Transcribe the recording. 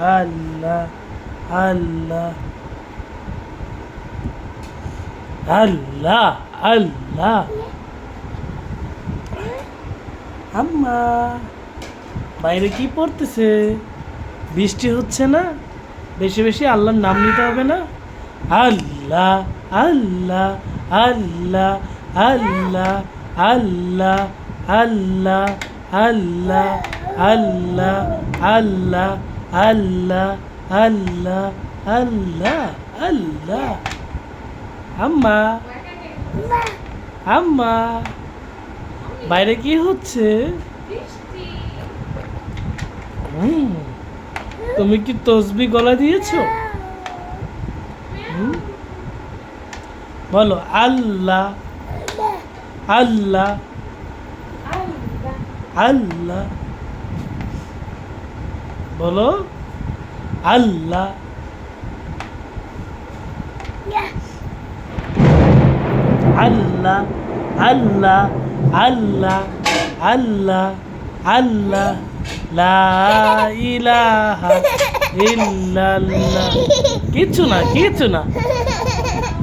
আল্লাহ আল্লাহ। আল্লাহ আল্লাহ। আম্মা, বাইরে কি পড়তেছে? বৃষ্টি হচ্ছে না? বেশি বেশি আল্লাহর নাম নিতে হবে না? আল্লাহ আল্লাহ আল্লাহ আল্লাহ আল্লাহ আল্লাহ আল্লাহ আল্লাহ আল্লাহ। আল্লাহ আল্লাহ আল্লাহ আল্লাহ। আম্মা আম্মা, বাইরে কি হচ্ছে? তুমি কি তসবি গলা দিয়েছ? বলো, আল্লাহ আল্লাহ আল্লাহ। বলো। আল্লাহ। আল্লাহ আল্লাহ আল্লাহ আল্লাহ আল্লাহ। লা ইলাহা ইল্লাল্লাহ। কিছু না কিছু না।